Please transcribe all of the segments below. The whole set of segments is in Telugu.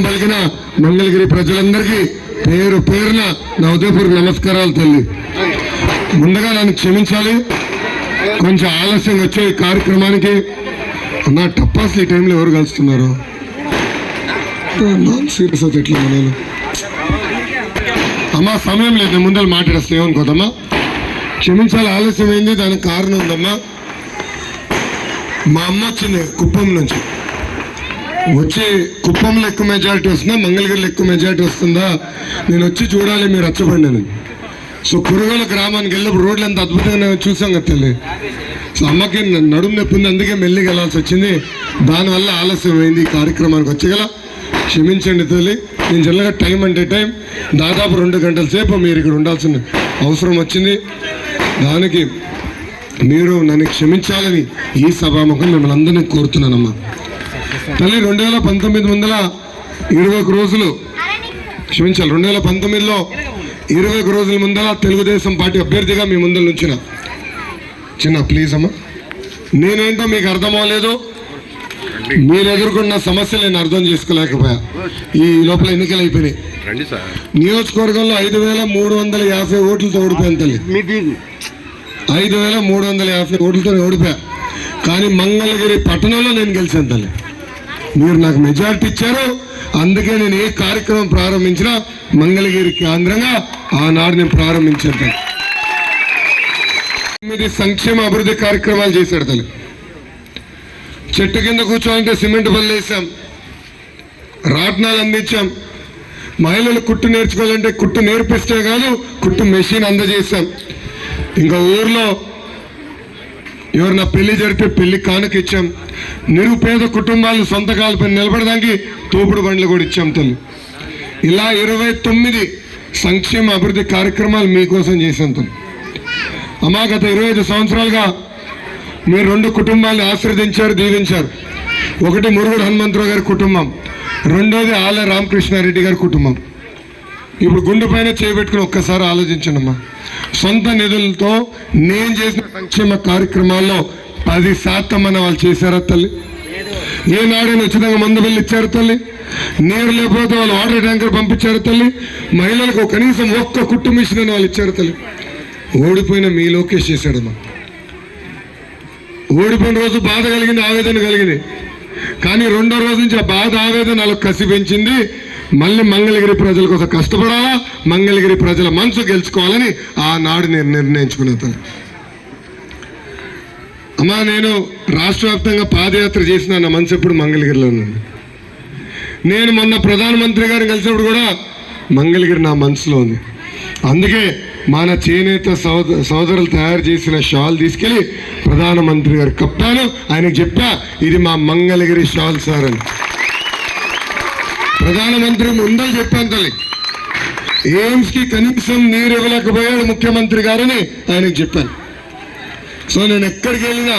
స్వాగతం పలికిన మంగళగిరి ప్రజలందరికీ పేరు పేరున నా ఉదయపూర్వక నమస్కారాలు తల్లి. ముందుగా నన్ను క్షమించాలి. కొంచెం ఆలస్యం వచ్చే కార్యక్రమానికి నా టప్పాస్ ఈ టైంలో ఎవరు కలుస్తున్నారు? నాన్ సీరియస్ అయితే ఎట్లా అమ్మా సమయం లేదు నేను ముందర మాట్లాడేస్తా ఏమనుకోదమ్మా క్షమించాలి ఆలస్యం అయింది దానికి కారణం ఉందమ్మా. మా అమ్మ వచ్చింది కుప్పం నుంచి. వచ్చి కుప్పంలో ఎక్కువ మెజారిటీ వస్తుందా? మంగళగిరిలో ఎక్కువ మెజారిటీ వస్తుందా? నేను వచ్చి చూడాలి మీరు రచ్చబండి సో కురుగోల గ్రామానికి వెళ్ళినప్పుడు రోడ్లు ఎంత అద్భుతంగా చూసాం కదా తల్లి సో అమ్మకి నడుము నొప్పి ఉంది అందుకే మెల్లికి వెళ్ళాల్సి వచ్చింది. దానివల్ల ఆలస్యం అయింది ఈ కార్యక్రమానికి వచ్చగల. క్షమించండి తల్లి నేను జనరల్గా టైం అంటే టైం. దాదాపు రెండు గంటల సేపు మీరు ఇక్కడ ఉండాల్సిన అవసరం వచ్చింది. దానికి మీరు నన్ను క్షమించాలని ఈ సభాముఖం మిమ్మల్ని అందరినీ కోరుతున్నానమ్మా. తల్లి రెండు వేల పంతొమ్మిది వందల ఇరవై ఒక రోజులు క్షమించాలి రెండు వేల పంతొమ్మిదిలో ఇరవై ఒక రోజుల ముందర తెలుగుదేశం పార్టీ అభ్యర్థిగా మీ ముందర నుంచిన. చిన్న ప్లీజ్ అమ్మా. నేనేంటో మీకు అర్థం అవ్వలేదు. మీరు ఎదుర్కొన్న సమస్యలు నేను అర్థం చేసుకోలేకపోయా. ఈ లోపల ఎన్నికలు అయిపోయినాయి. నియోజకవర్గంలో ఐదు వేల మూడు వందల యాభై ఓట్లతో ఓడిపోయాను తల్లి. ఐదు వేల మూడు వందల యాభై ఓట్లతో ఓడిపోయా. కానీ మంగళగిరి పట్టణంలో నేను గెలిచాను తల్లి. మీరు నాకు మెజారిటీ ఇచ్చారు. అందుకే నేను ఏ కార్యక్రమం ప్రారంభించినా మంగళగిరి కేంద్రంగా ఆనాడు నేను ప్రారంభించాను. తొమ్మిది సంక్షేమ అభివృద్ధి కార్యక్రమాలు చేశాడు తల్లి. చెట్టు కింద కూర్చోవాలంటే సిమెంట్ పనులు వేసాం. రాట్నాలు అందించాం. మహిళలు కుట్టు నేర్చుకోవాలంటే కుట్టు నేర్పిస్తే కాదు కుట్టు మెషిన్ అందజేశాం. ఇంకా ఊర్లో ఎవరన్నా పెళ్ళి జరిపి పెళ్ళి కానుక ఇచ్చాం. నిరుపేద కుటుంబాలు సొంత కాలపై నిలబడడానికి తోపుడు బండ్లు కూడా ఇచ్చాం తల్లి. ఇలా ఇరవై తొమ్మిది సంక్షేమ అభివృద్ధి కార్యక్రమాలు మీకోసం చేశాం తల్లి. అమ్మా గత ఇరవై ఐదు సంవత్సరాలుగా మీరు రెండు కుటుంబాలను ఆశీర్వదించారు దీవించారు. ఒకటి మురుగుడు హనుమంతరావు గారి కుటుంబం రెండోది ఆల రామకృష్ణారెడ్డి గారి కుటుంబం. ఇప్పుడు గుండె పైన చేపెట్టుకుని ఒక్కసారి ఆలోచించండమ్మా. సొంత నిధులతో నేను చేసిన సంక్షేమ కార్యక్రమాల్లో పది శాతం అన్న వాళ్ళు చేశారా తల్లి? ఏనాడైనా ఉచితంగా మందు బిల్లు ఇచ్చారు తల్లి? నీరు లేకపోతే వాళ్ళు వాటర్ ట్యాంకర్ పంపించారు తల్లి? మహిళలకు కనీసం ఒక్క కుట్టు మిషన్ అని వాళ్ళు ఇచ్చారు తల్లి. ఓడిపోయిన మీ లోకేష్ చేశాడమ్మా. ఓడిపోయిన రోజు బాధ కలిగింది ఆవేదన కలిగింది. కానీ రెండో రోజు నుంచి ఆ బాధ ఆవేదన వాళ్ళకి కసి పెంచింది. మళ్ళీ మంగళగిరి ప్రజల కోసం కష్టపడాలా మంగళగిరి ప్రజల మనసు గెలుచుకోవాలని ఆనాడు నేను నిర్ణయించుకున్నాను అమ్మా నేను రాష్ట్ర వ్యాప్తంగా పాదయాత్ర చేసిన నా మనసు ఎప్పుడు మంగళగిరిలో ఉంది నేను మొన్న ప్రధానమంత్రి గారిని కలిసినప్పుడు కూడా మంగళగిరి నా మనసులో ఉంది. అందుకే మన చేనేత సోద సోదరులు తయారు చేసిన షాల్ తీసుకెళ్ళి ప్రధానమంత్రి గారు కప్పాను. ఆయనకు చెప్పా ఇది మా మంగళగిరి షాల్ సార్ అని. ప్రధానమంత్రి ముందే చెప్పాను తల్లి. ఎయిమ్స్కి కనీసం నీరు ఇవ్వలేకపోయాడు ముఖ్యమంత్రి గారని ఆయనకు చెప్పాను. సో నేను ఎక్కడికి వెళ్ళినా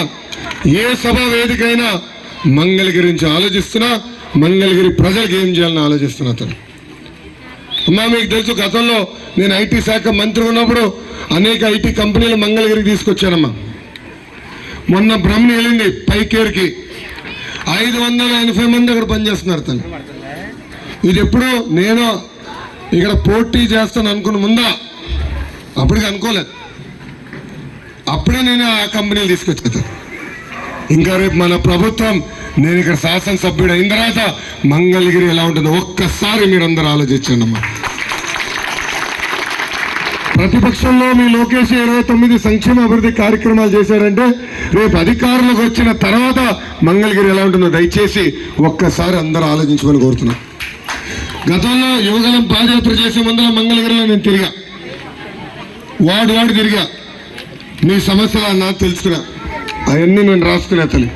ఏ సభ వేదికైనా మంగళగిరి నుంచి ఆలోచిస్తున్నా మంగళగిరి ప్రజలకు ఏం చేయాలని ఆలోచిస్తున్నా తను అమ్మా మీకు తెలుసు గతంలో నేను ఐటీ శాఖ మంత్రి ఉన్నప్పుడు అనేక ఐటీ కంపెనీలు మంగళగిరికి తీసుకొచ్చానమ్మా. మొన్న బ్రహ్మని వెళ్ళింది పైకేర్కి. ఐదు వందల ఎనభై మంది అక్కడ పనిచేస్తున్నారు తను ఇది ఎప్పుడు నేను ఇక్కడ పోటీ చేస్తాను అనుకున్న ముందా? అప్పటికి అనుకోలేదు. అప్పుడే నేను ఆ కంపెనీలు తీసుకొచ్చేది ఇంకా రేపు మన ప్రభుత్వం నేను ఇక్కడ శాసనసభ్యుడు అయిన తర్వాత మంగళగిరి ఎలా ఉంటుందో ఒక్కసారి మీరందరూ ఆలోచించండి అమ్మా. ప్రతిపక్షంలో మీ లోకేష్ ఇరవై తొమ్మిది సంక్షేమ అభివృద్ధి కార్యక్రమాలు చేశారంటే రేపు అధికారంలోకి వచ్చిన తర్వాత మంగళగిరి ఎలా ఉంటుందో దయచేసి ఒక్కసారి అందరూ ఆలోచించమని కోరుతున్నాను. గతంలో యువగలం పాదయాత్ర చేసే ముందర మంగళగిరిలో నేను తిరిగా. వాడు వాడు తిరిగా. మీ సమస్యలు నాకు తెలుసుకున్నా. అవన్నీ నేను రాసుకునే తల్లి.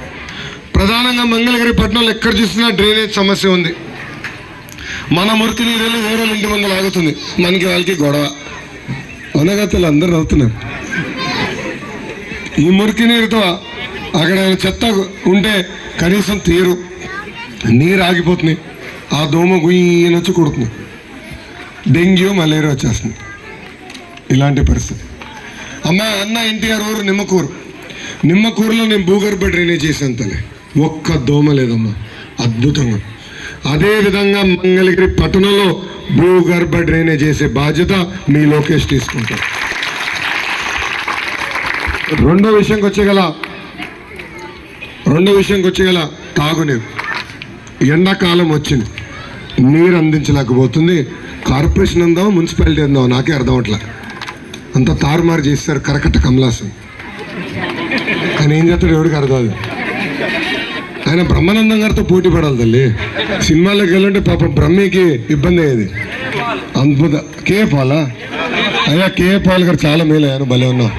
ప్రధానంగా మంగళగిరి పట్టణంలో ఎక్కడ చూసినా డ్రైనేజ్ సమస్య ఉంది. మన మురికి నీళ్ళు వేరే ఇంటి ముందు లాగుతుంది మనకి వాళ్ళకి గొడవ. అనగతలు అందరూ అవుతున్నారు ఈ మురికి నీరుతో అక్కడ చెత్త ఉంటే కనీసం తీరు. నీరు ఆగిపోతుంది. ఆ దోమ గుయ్యనొచ్చి కొడుతుంది. డెంగ్యూ మలేరియా వచ్చేస్తుంది. ఇలాంటి పరిస్థితి. అమ్మ అన్న ఎన్టీఆర్ ఊరు నిమ్మకూరు. నిమ్మకూరులో నేను భూగర్భ డ్రైనేజ్ చేశాను తల్లి. ఒక్క దోమ లేదమ్మా. అద్భుతంగా. అదేవిధంగా మంగళగిరి పట్టణంలో భూగర్భ డ్రైనేజ్ చేసే బాధ్యత మీ లోకేష్ తీసుకుంటారు రెండో విషయంకి వచ్చేగల రెండో విషయంకి వచ్చేగల తాగునీరు. ఎండాకాలం వచ్చింది. నీరు అందించలేకపోతుంది. కార్పొరేషన్ అందాం మున్సిపాలిటీ అందాం నాకే అర్థం అవట్లే. అంత తారుమారు చేస్తారు కరకట్ట కమలాసం ఆయన ఏం చేస్తాడు ఎవరికి అర్థం అది ఆయన బ్రహ్మానందం గారితో పోటీ పడాలి తల్లి. సినిమాలోకి వెళ్ళంటే పాపం బ్రహ్మికి ఇబ్బంది అయ్యేది. అద్భుత. కే పాలా? అయ్యా కే పాల్ గారు చాలా మేలు అయ్యాను భలే ఉన్నావు.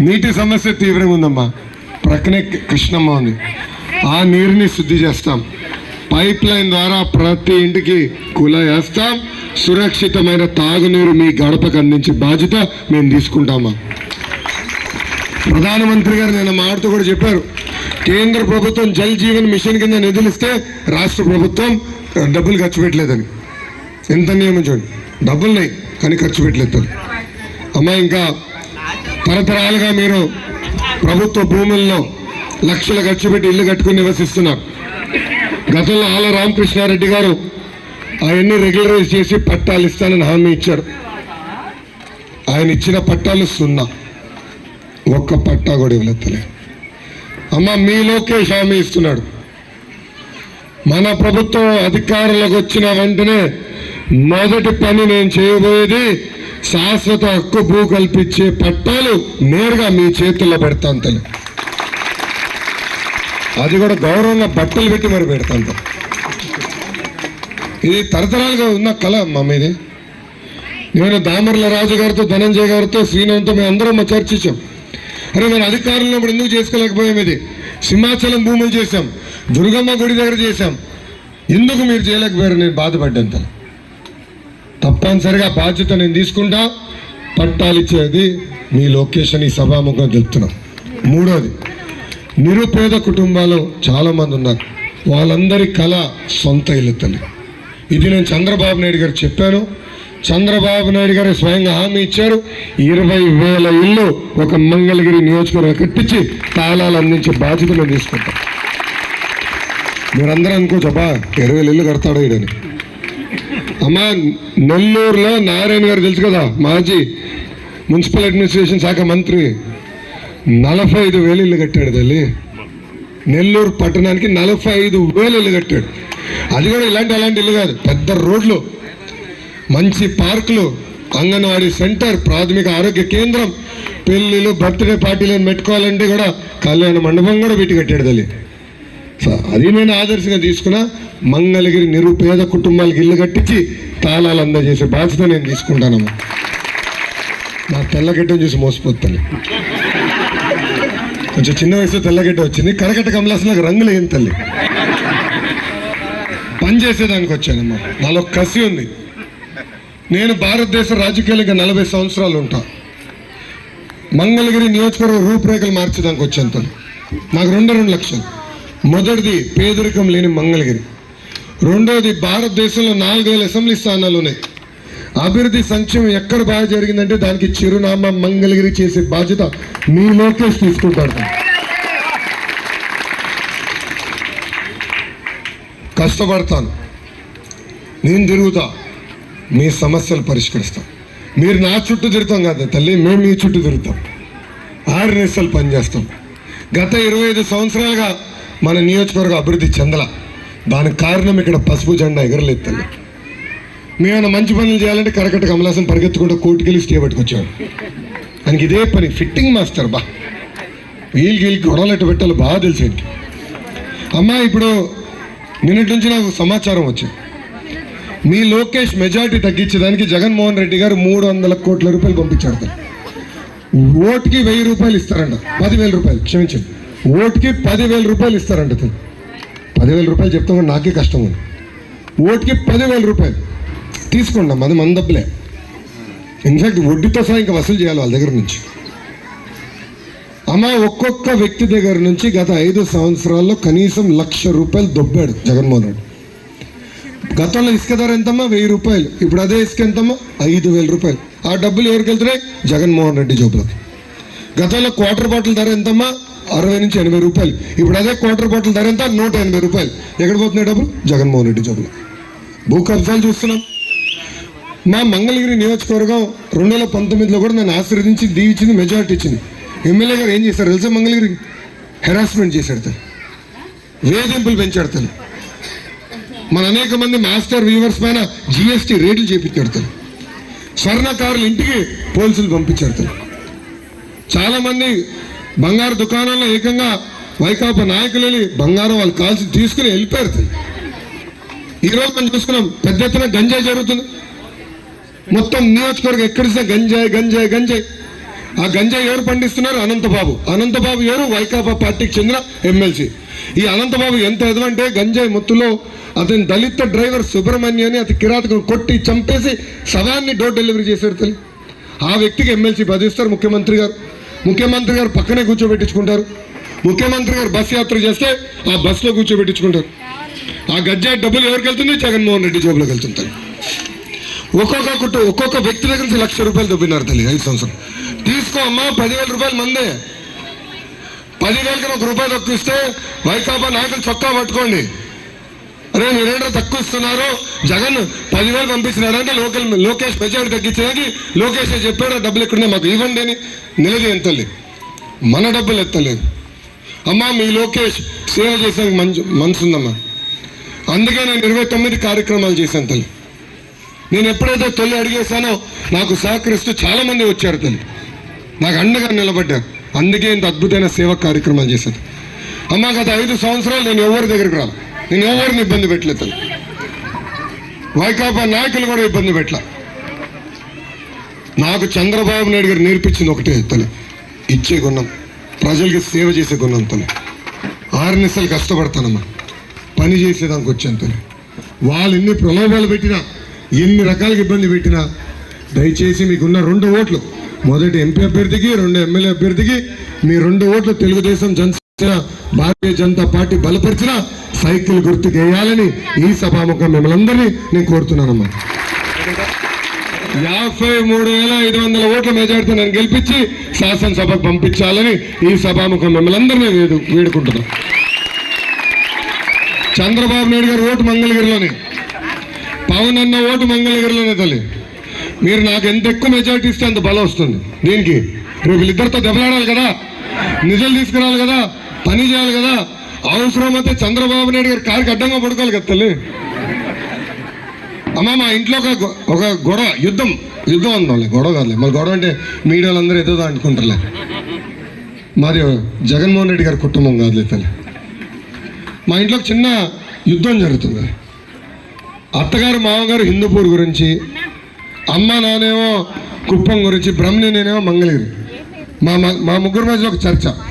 నీటి సమస్య తీవ్రంగా ఉందమ్మా. ప్రక్కనే కృష్ణమ్మ ఉంది. ఆ నీరుని శుద్ధి చేస్తాం. పైప్ లైన్ ద్వారా ప్రతి ఇంటికి కుల వేస్తాం సురక్షితమైన తాగునీరు మీ గడపకు అందించే బాధ్యత మేము తీసుకుంటామా? ప్రధానమంత్రి గారు నిన్న మాడుతూ కూడా చెప్పారు. కేంద్ర ప్రభుత్వం జల్ జీవన్ మిషన్ కింద నిధులు ఇస్తే రాష్ట్ర ప్రభుత్వం డబ్బులు ఖర్చు పెట్టలేదని. ఎంత నియమించండి డబ్బులున్నాయి కానీ ఖర్చు పెట్టలేదు. అమ్మా ఇంకా తరతరాలుగా మీరు ప్రభుత్వ భూముల్లో లక్షలు ఖర్చు పెట్టి ఇల్లు కట్టుకుని నివసిస్తున్నారు. గతంలో ఆల రామకృష్ణారెడ్డి గారు అవన్నీ రెగ్యులరైజ్ చేసి పట్టాలు ఇస్తానని హామీ ఇచ్చారు. ఆయన ఇచ్చిన పట్టాలు సున్నా. ఒక్క పట్టా కూడా ఇవ్వలేదు అమ్మ మీ లోకేష్ హామీ ఇస్తున్నాడు. మన ప్రభుత్వం అధికారంలోకి వచ్చిన వెంటనే మొదటి పని నేను చేయబోయేది శాశ్వత హక్కు భూ కల్పించే పట్టాలు నేరుగా మీ చేతుల్లో పెడతాను తల్లి అది కూడా గౌరవంగా బట్టలు పెట్టి మరి పెడతాను ఇది తరతరాలుగా ఉన్న కళ అమ్మ మీది. నేను దామర్ల రాజు గారితో ధనంజయ గారితో శ్రీనంతో మేము అందరం మా చర్చించాం అరే మన అధికారంలో ఇప్పుడు ఎందుకు చేసుకోలేకపోయాం ఇది? సింహాచలం భూములు చేశాం. దుర్గమ్మ గుడి దగ్గర చేశాం. ఎందుకు మీరు చేయలేకపోయారు నేను బాధపడ్డాను తల తప్పనిసరిగా బాధ్యత నేను తీసుకుంటా. పట్టాలు ఇచ్చేది మీ లొకేషన్ ఈ సభాముఖం తెలుపుతున్నాం మూడోది నిరుపేద కుటుంబాలు చాలామంది ఉన్నారు. వాళ్ళందరి కళ సొంత ఇల్లు తల్లి. ఇది నేను చంద్రబాబు నాయుడు గారు చెప్పాను. చంద్రబాబు నాయుడు గారు స్వయంగా హామీ ఇచ్చారు. ఇరవై వేల ఇల్లు ఒక మంగళగిరి నియోజకవర్గం కట్టించి తాళాలు అందించే బాధ్యత మేము తీసుకుంటాం. మీరందరూ అనుకోవచ్చు అబ్బా ఇరవై వేల ఇల్లు కడతాడు ఈడని. అమ్మా నెల్లూరులో నారాయణ గారు తెలుసు కదా మాజీ మున్సిపల్ అడ్మినిస్ట్రేషన్ శాఖ మంత్రి. నలభై ఐదు వేలు ఇల్లు కట్టాడు తల్లి. నెల్లూరు పట్టణానికి నలభై ఐదు వేలు ఇల్లు కట్టాడు. అది కూడా ఇలాంటి అలాంటి ఇల్లు కాదు పెద్ద రోడ్లు మంచి పార్కులు అంగన్వాడీ సెంటర్ ప్రాథమిక ఆరోగ్య కేంద్రం పెళ్ళిళ్ళు బర్త్డే పార్టీలను పెట్టుకోవాలంటే కూడా కళ్యాణ మండపం కూడా పెట్టి కట్టాడు తల్లి. అది నేను ఆదర్శంగా తీసుకున్నా మంగళగిరి నిరుపేద కుటుంబాలకు ఇల్లు కట్టించి తాళాలు అందజేసే బాధ్యత నేను తీసుకుంటానమ్మా. నా తెల్లగడ్డం చూసి మోసపోతాను కొంచెం చిన్న వయసులో తెల్లగడ్డ వచ్చింది కరకట్ట కమలాసనకు రంగులు ఏం తల్లి. పని చేసేదానికి వచ్చానమ్మా. నాలో కసి ఉంది. నేను భారతదేశ రాజకీయాలు ఇంకా నలభై సంవత్సరాలు ఉంటా. మంగళగిరి నియోజకవర్గ రూపురేఖలు మార్చేదానికి వచ్చాను తను నాకు రెండు రెండు లక్షలు. మొదటిది పేదరికం లేని మంగళగిరి. రెండోది భారతదేశంలో నాలుగు వేల అసెంబ్లీ స్థానాలు ఉన్నాయి అభివృద్ధి సంక్షేమం ఎక్కడ బాగా జరిగిందంటే దానికి చిరునామా మంగళగిరి చేసే బాధ్యత మీ లోకేష్ తీసుకుంటారు కష్టపడతాను. నేను తిరుగుతా. మీ సమస్యలు పరిష్కరిస్తాం. మీరు నా చుట్టూ తిరుగుతాం కదా తల్లి మేము మీ చుట్టూ తిరుగుతాం. ఆరు నిమిషాలు పనిచేస్తాం. గత ఇరవై ఐదు సంవత్సరాలుగా మన నియోజకవర్గం అభివృద్ధి చెందల. దానికి కారణం ఇక్కడ పసుపు జెండా ఎగరలేదు తల్లి. మేమైనా మంచి పనులు చేయాలంటే కరకట్ట కమలాసం పరిగెత్తుకుంటూ కోర్టుకెళ్ళి స్టే పట్టుకొచ్చాడు ఆయనకి ఇదే పని ఫిట్టింగ్ మాస్టర్ బా. వీళ్ళకి వీళ్ళకి గొడవలట్టు పెట్టాలి బాగా తెలుసు ఆయనకి. అమ్మా ఇప్పుడు నిన్నటి నుంచి నాకు సమాచారం వచ్చింది. మీ లోకేష్ మెజార్టీ తగ్గించేదానికి జగన్మోహన్ రెడ్డి గారు మూడు వందల కోట్ల రూపాయలు పంపించారు ఓటుకి వెయ్యి రూపాయలు ఇస్తారంట. పదివేల రూపాయలు క్షమించండి. ఓటుకి పదివేల రూపాయలు ఇస్తారంట తను. పదివేల రూపాయలు చెప్తాం నాకే కష్టం ఉంది. ఓటుకి పదివేల రూపాయలు. తీసుకోండి అది మన డబ్బులే. ఇన్ఫాక్ట్ వడ్డీతో సహా ఇంకా వసూలు చేయాలి వాళ్ళ దగ్గర నుంచి. అమ్మ ఒక్కొక్క వ్యక్తి దగ్గర నుంచి గత ఐదు సంవత్సరాల్లో కనీసం లక్ష రూపాయలు దొబ్బాడు జగన్మోహన్ రెడ్డి. గతంలో ఇసుక ధర ఎంతమ్మా? వెయ్యి రూపాయలు. ఇప్పుడు అదే ఇసుక ఎంతమ్మా? ఐదు వేల రూపాయలు. ఆ డబ్బులు ఎవరికి వెళ్తున్నాయి? జగన్మోహన్ రెడ్డి జోబులోకి. గతంలో క్వార్టర్ బాటిల్ ధర ఎంతమ్మా? అరవై నుంచి ఎనభై రూపాయలు. ఇప్పుడు అదే క్వార్టర్ బాటిల్ ధర ఎంత? నూట ఎనభై రూపాయలు. ఎక్కడ పోతున్నాయి డబ్బులు? జగన్మోహన్ రెడ్డి జబ్బులు. భూ కబ్జాలు చూస్తున్నాం. మా మంగళగిరి నియోజకవర్గం రెండు వేల పంతొమ్మిదిలో కూడా నన్ను ఆశీర్వదించి దీవించింది మెజారిటీ ఇచ్చింది. ఎమ్మెల్యే గారు ఏం చేశారు తెలుసా మంగళగిరి? హెరాస్మెంట్ చేశాడు తను. వేధింపులు పెంచాడు తను. మన అనేక మంది మాస్టర్ వ్యూవర్స్ పైన జిఎస్టీ రేట్లు చేపించాడు తను. స్వర్ణకారులు ఇంటికి పోలీసులు పంపించాడు తను. చాలామంది బంగారు దుకాణాల్లో ఏకంగా వైకాపా నాయకులు వెళ్ళి బంగారం వాళ్ళు కాల్చి తీసుకుని వెళ్ళిపోయారు ఈరోజు మనం చూసుకున్నాం పెద్ద ఎత్తున గంజాయి జరుగుతుంది. మొత్తం నియోజకవర్గం ఎక్కడిస్తే గంజాయి గంజాయి గంజాయి. ఆ గంజాయి ఎవరు పండిస్తున్నారు? అనంతబాబు. అనంతబాబు ఎవరు? వైకాపా పార్టీకి చెందిన ఎమ్మెల్సీ. ఈ అనంతబాబు ఎంత ఎదవంటే గంజాయి మొత్తులో అతని దళిత డ్రైవర్ సుబ్రహ్మణ్యాన్ని అతి కిరాతకం కొట్టి చంపేసి శవాన్ని డోర్ డెలివరీ చేశారు తల్లి. ఆ వ్యక్తికి ఎమ్మెల్సీ పదిస్తారు ముఖ్యమంత్రి గారు. ముఖ్యమంత్రి గారు పక్కనే కూర్చోబెట్టించుకుంటారు. ముఖ్యమంత్రి గారు బస్ యాత్ర చేస్తే ఆ బస్సులో కూర్చోబెట్టించుకుంటారు. ఆ గజ్జా డబ్బులు ఎవరికి వెళ్తుంది జగన్మోహన్ రెడ్డి జోబులోకి వెళ్తుంటారు. ఒక్కొక్క ఒక్కొక్క వ్యక్తి దగ్గర నుంచి లక్ష రూపాయలు దొబ్బినారు తల్లి ఐదు సంవత్సరం తీసుకో అమ్మా పదివేల రూపాయలు మందే. పదివేలకి ఒక రూపాయి తక్కువ ఇస్తే వైకాపా నాయకులు చొక్కా పట్టుకోండి. అరే మీరేంటో తక్కువ ఇస్తున్నారు. జగన్ పదివేలు పంపించినాడంటే లోకల్ లోకేష్ మెజారిటీ తగ్గించడానికి లోకేష్ చెప్పాడు డబ్బులు ఎక్కడున్నాయి మాకు ఇవ్వండి అని. నిలది తల్లి మన డబ్బులు ఎత్తలేదు అమ్మా మీ లోకేష్ సేవ చేసే మంచి మనసు ఉందమ్మా. అందుకే నేను ఇరవై తొమ్మిది కార్యక్రమాలు చేశాను తల్లి. నేను ఎప్పుడైతే తొలి అడిగేశానో నాకు సహకరిస్తూ చాలామంది వచ్చారు తల్లి. నాకు అండగా నిలబడ్డారు. అందుకే ఇంత అద్భుతమైన సేవ కార్యక్రమాలు చేశాను అమ్మ గత ఐదు సంవత్సరాలు నేను ఎవరి దగ్గరికి రాను నేను ఎవరిని ఇబ్బంది పెట్టలేదు? తల్లి వైకాపా నాయకులు కూడా ఇబ్బంది పెట్టలే. నాకు చంద్రబాబు నాయుడు గారు నేర్పించింది ఒకటే తల్లి ఇచ్చే గుణం ప్రజలకి సేవ చేసే గుణం తల్లి. ఆరు నిమిషాలు కష్టపడతానమ్మా. పని చేసేదానికి వచ్చాను తల్లి. వాళ్ళు ఎన్ని ప్రలోభాలు పెట్టినా ఎన్ని రకాలుగా ఇబ్బంది పెట్టినా దయచేసి మీకున్న రెండు ఓట్లు మొదటి ఎంపీ అభ్యర్థికి రెండు ఎమ్మెల్యే అభ్యర్థికి మీ రెండు ఓట్లు తెలుగుదేశం జనసేన భారతీయ జనతా పార్టీ బలపరిచిన సైకిల్ గుర్తు వేయాలని ఈ సభాముఖం మిమ్మల్ని అందరినీ నేను కోరుతున్నానమ్మా. యాభై మూడు వేల ఐదు వందల ఓట్ల మెజార్టీ నన్ను గెలిపించి శాసనసభకు పంపించాలని ఈ సభాముఖం మిమ్మల్ని అందరినీ వేడు వేడుకుంటున్నాం చంద్రబాబు నాయుడు గారు ఓటు మంగళగిరిలోనే. పవన్ అన్న ఓటు మంగళగిరిలోనే తల్లి. మీరు నాకు ఎంత ఎక్కువ మెజారిటీ ఇస్తే అంత బలం వస్తుంది. దీనికి రేపు వీళ్ళిద్దరితో దెబ్బలాడాలి కదా. నిజాలు తీసుకురావాలి కదా. పని చేయాలి కదా. అవసరం అయితే చంద్రబాబు నాయుడు గారు కారుకి అడ్డంగా పడుకోవాలి కదా తల్లి. అమ్మ మా ఇంట్లో ఒక గొ- ఒక గొడవ యుద్ధం యుద్ధం అందాంలే గొడవ కాదులే. మరి గొడవ అంటే మీడియాలో అందరూ ఏదో అనుకుంటారులే మరి జగన్మోహన్ రెడ్డి గారి కుటుంబం కాదులే తల్లి. మా ఇంట్లో చిన్న యుద్ధం జరుగుతుంది. అత్తగారు మామగారు హిందూపూర్ గురించి అమ్మ నానేమో కుప్పం గురించి బ్రహ్మని నేనేమో మంగళగిరి. మా మా ముగ్గురు మధ్యలో ఒక చర్చ.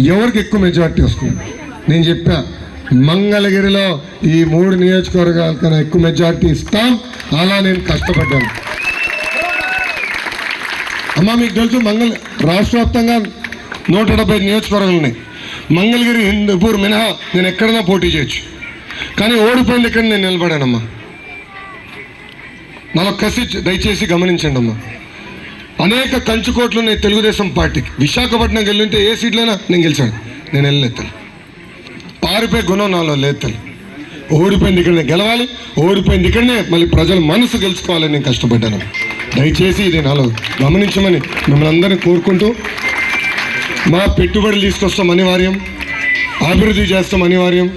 ఎవరికి ఎక్కువ మెజార్టీ వస్తుంది? నేను చెప్పా మంగళగిరిలో ఈ మూడు నియోజకవర్గాల కన్నా ఎక్కువ మెజార్టీ ఇస్తాం. అలా నేను కష్టపడ్డాను. అమ్మ మీకు తెలుసు మంగళ రాష్ట్ర వ్యాప్తంగా నూట డెబ్బై నియోజకవర్గాలు ఉన్నాయి. మంగళగిరి హిందూపూర్ మినహా నేను ఎక్కడైనా పోటీ చేయొచ్చు. కానీ ఓడిపోయింది ఇక్కడ నేను నిలబడానమ్మా. నాలో కసి దయచేసి గమనించండి అమ్మా అనేక కంచుకోట్లు ఉన్నాయి తెలుగుదేశం పార్టీకి. విశాఖపట్నం వెళ్ళింటే ఏ సీట్లైనా నేను గెలిచాను. నేను వెళ్ళలేతాను. పారిపోయే గుణం నాలో లేతాను. ఓడిపోయింది ఇక్కడనే గెలవాలి ఓడిపోయింది ఇక్కడనే మళ్ళీ ప్రజల మనసు గెలుచుకోవాలని నేను కష్టపడ్డాను. దయచేసి ఇది నాలో గమనించమని మిమ్మల్ని అందరినీ కోరుకుంటూ మా పెట్టుబడులు తీసుకొస్తాం అనివార్యం అభివృద్ధి చేస్తాం అనివార్యం.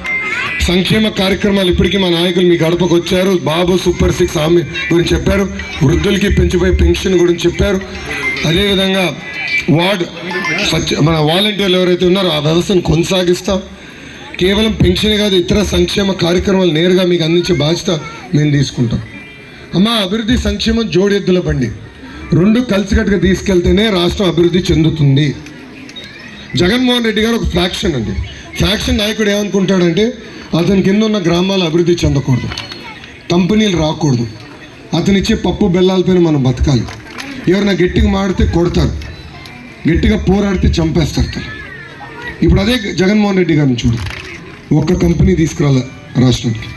సంక్షేమ కార్యక్రమాలు ఇప్పటికీ మా నాయకులు మీ గడపకు వచ్చారు. బాబు సూపర్ సిక్స్ హామీ గురించి చెప్పారు. వృద్ధులకి పెంచిపోయే పెన్షన్ గురించి చెప్పారు. అదేవిధంగా వార్డ్ మన వాలంటీర్లు ఎవరైతే ఉన్నారో ఆ వ్యవస్థను కొనసాగిస్తాం. కేవలం పెన్షన్ కాదు ఇతర సంక్షేమ కార్యక్రమాలు నేరుగా మీకు అందించే బాధ్యత మేము తీసుకుంటాం. అమ్మ అభివృద్ధి సంక్షేమం జోడెద్దుల బండి. రెండు కలిసికట్టుగా తీసుకెళ్తేనే రాష్ట్రం అభివృద్ధి చెందుతుంది. జగన్మోహన్ రెడ్డి గారు ఒక ఫ్యాక్షన్ అండి. ఫ్యాక్షన్ నాయకుడు ఏమనుకుంటాడంటే అతని కింద ఉన్న గ్రామాలు అభివృద్ధి చెందకూడదు. కంపెనీలు రాకూడదు. అతనిచ్చే పప్పు బెల్లాలపైన మనం బతకాలి. ఎవరైనా గట్టిగా మాడితే కొడతారు. గట్టిగా పోరాడితే చంపేస్తారు తను. ఇప్పుడు అదే జగన్మోహన్ రెడ్డి గారిని చూడు. ఒక్క కంపెనీ తీసుకురాలే రాష్ట్రానికి.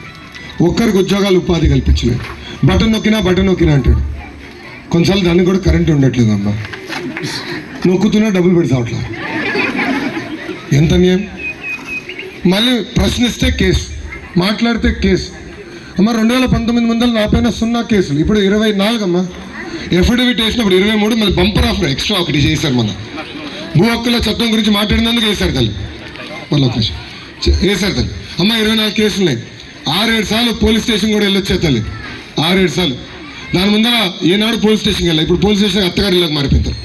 ఒక్కరికి ఉద్యోగాలు ఉపాధి కల్పించలేదు. బటన్ నొక్కినా బటన్ నొక్కినా అంటాడు. కొన్నిసార్లు దానికి కూడా కరెంట్ ఉండట్లేదు అమ్మా నొక్కుతున్నా డబ్బులు పెడతా ఎంత న్యాయం మళ్ళీ ప్రశ్నిస్తే కేసు మాట్లాడితే కేసు. అమ్మ రెండు వేల పంతొమ్మిది వందల నాపైన సున్నా కేసులు. ఇప్పుడు ఇరవై నాలుగు అమ్మా ఎఫిడవిట్ వేసినప్పుడు ఇరవై మూడు మళ్ళీ బంపర్ ఆఫర్ ఎక్స్ట్రా ఒకటి చేశారు మన భూ హక్కుల చట్టం గురించి మాట్లాడినందుకు వేశారు తల్లి. మళ్ళీ ఒక వేశారు తల్లి. అమ్మ ఇరవై నాలుగు కేసులు ఉన్నాయి. ఆరేడు సార్లు పోలీస్ స్టేషన్ కూడా వెళ్ళొచ్చే తల్లి. ఆరేడు సార్లు. దాని ముందర ఈనాడు పోలీస్ స్టేషన్కి వెళ్ళాలి. ఇప్పుడు పోలీస్ స్టేషన్ అత్తగారిలోకి మారిపోతారు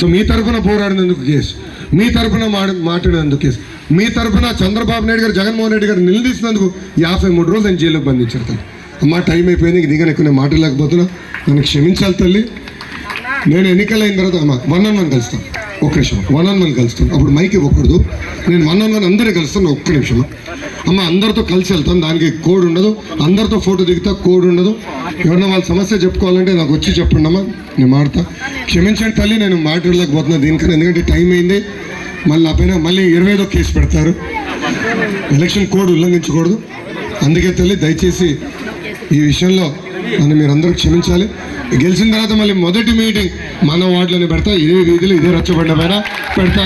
సో మీ తరపున పోరాడినందుకు కేసు. మీ తరఫున మాట మాట్లాడినందుకు మీ తరఫున చంద్రబాబు నాయుడు గారు జగన్మోహన్ రెడ్డి గారు నిలదీసినందుకు యాభై మూడు రోజులు నేను జైల్లో బంధించారు తల్లి. అమ్మ టైం అయిపోయింది ఇంక దిగన ఎక్కువ నేను మాట్లాడలేకపోతున్నా నన్ను క్షమించాలి తల్లి. నేను ఎన్నికలైన తర్వాత అమ్మ వన్ ఆన్ వన్ కలుస్తాను ఒక్క నిమిషం వన్ ఆన్ వన్ కలుస్తాను అప్పుడు మైక్ ఇవ్వకూడదు. నేను వన్ ఆన్ వన్ అందరూ కలుస్తాను ఒక్క నిమిషం. అమ్మ అందరితో కలిసి వెళ్తాం. దానికి కోడ్ ఉండదు. అందరితో ఫోటో దిగుతా కోడ్ ఉండదు. ఎవరన్నా వాళ్ళ సమస్య చెప్పుకోవాలంటే నాకు వచ్చి చెప్పండి అమ్మా. నేను మాడతా. క్షమించండి తల్లి నేను మాట్లాడలేకపోతున్నా దీనికన్నా ఎందుకంటే టైం అయింది. మళ్ళీ నా పైన మళ్ళీ ఇరవై ఐదో కేసు పెడతారు. ఎలక్షన్ కోడ్ ఉల్లంఘించకూడదు. అందుకే తల్లి దయచేసి ఈ విషయంలో నన్ను మీరందరూ క్షమించాలి. గెలిచిన తర్వాత మళ్ళీ మొదటి మీటింగ్ మన వార్డులోనే పెడతా. ఇదే వీధిలో ఇదే రచ్చబండ పైన పెడతా.